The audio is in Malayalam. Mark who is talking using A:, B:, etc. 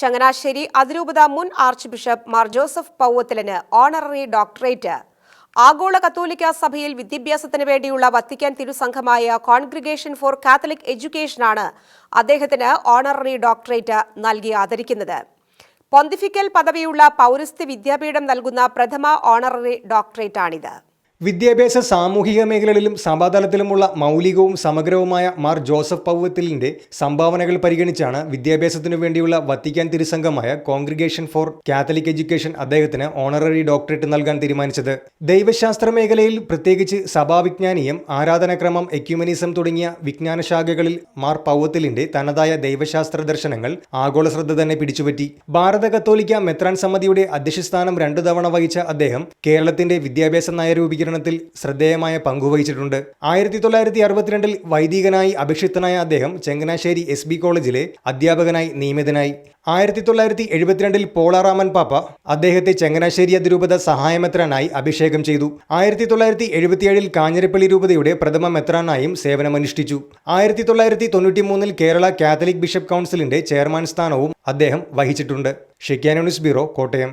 A: ചങ്ങനാശ്ശേരി അതിരൂപത മുൻ ആർച്ച് ബിഷപ്പ് മാർ ജോസഫ് പൗവത്തിലിന് ഓണററി ഡോക്ടറേറ്റ്. ആഗോള കത്തോലിക്ക സഭയിൽ വിദ്യാഭ്യാസത്തിന് വേണ്ടിയുള്ള വത്തിക്കാൻ തിരുസംഘമായ കോൺഗ്രിഗേഷൻ ഫോർ കാത്തലിക് എഡ്യൂക്കേഷനാണ് അദ്ദേഹത്തിന് ഓണററി ഡോക്ടറേറ്റ് നൽകി ആദരിക്കുന്നത്. പൊന്തിഫിക്കൽ പദവിയുള്ള പൗരസ്ത്യ വിദ്യാപീഠം നൽകുന്ന പ്രഥമ ഓണററി ഡോക്ടറേറ്റാണിത്.
B: വിദ്യാഭ്യാസ സാമൂഹിക മേഖലകളിലും സഭാതലത്തിലുമുള്ള മൗലികവും സമഗ്രവുമായ മാർ ജോസഫ് പൗവത്തിലിന്റെ സംഭാവനകൾ പരിഗണിച്ചാണ് വിദ്യാഭ്യാസത്തിനു വേണ്ടിയുള്ള വത്തിക്കാൻ തിരുസംഘമായ കോൺഗ്രിഗേഷൻ ഫോർ കാത്തലിക് എഡ്യൂക്കേഷൻ അദ്ദേഹത്തിന് ഓണററി ഡോക്ടറേറ്റ് നൽകാൻ തീരുമാനിച്ചത്. ദൈവശാസ്ത്ര മേഖലയിൽ പ്രത്യേകിച്ച് സഭാവിജ്ഞാനീയം ആരാധനക്രമം എക്യുമനിസം തുടങ്ങിയ വിജ്ഞാനശാഖകളിൽ മാർ പൗവത്തിലിന്റെ തനതായ ദൈവശാസ്ത്ര ദർശനങ്ങൾ ആഗോള ശ്രദ്ധ തന്നെ പിടിച്ചുപറ്റി. ഭാരത കത്തോലിക്ക മെത്രാൻ സമിതിയുടെ അധ്യക്ഷസ്ഥാനം രണ്ടു തവണ വഹിച്ച അദ്ദേഹം കേരളത്തിന്റെ വിദ്യാഭ്യാസ നയരൂപീകരണത്തിൽ ശ്രദ്ധേയമായ പങ്കുവഹിച്ചിട്ടുണ്ട് ആയിരത്തി തൊള്ളായിരത്തി അറുപത്തിരണ്ടിൽ വൈദികനായി അഭിഷിക്തനായ അദ്ദേഹം ചങ്ങനാശ്ശേരി എസ് ബി കോളേജിലെ അധ്യാപകനായി നിയമിതനായി. ആയിരത്തി തൊള്ളായിരത്തി എഴുപത്തിരണ്ടിൽ പോളാറാമൻ പാപ്പ അദ്ദേഹത്തെ ചങ്ങനാശ്ശേരി അതിരൂപത സഹായമെത്രാനായി അഭിഷേകം ചെയ്തു. ആയിരത്തി തൊള്ളായിരത്തി എഴുപത്തിയേഴിൽ കാഞ്ഞിരപ്പള്ളി രൂപതയുടെ പ്രഥമ മെത്രാനായും സേവനമനുഷ്ഠിച്ചു. ആയിരത്തി തൊള്ളായിരത്തി തൊണ്ണൂറ്റി മൂന്നിൽ കേരള കാത്തലിക് ബിഷപ്പ് കൗൺസിലിന്റെ ചെയർമാൻ സ്ഥാനവും അദ്ദേഹം വഹിച്ചിട്ടുണ്ട്. ഷിക്കാനോണിസ് ബ്യൂറോ കോട്ടയം.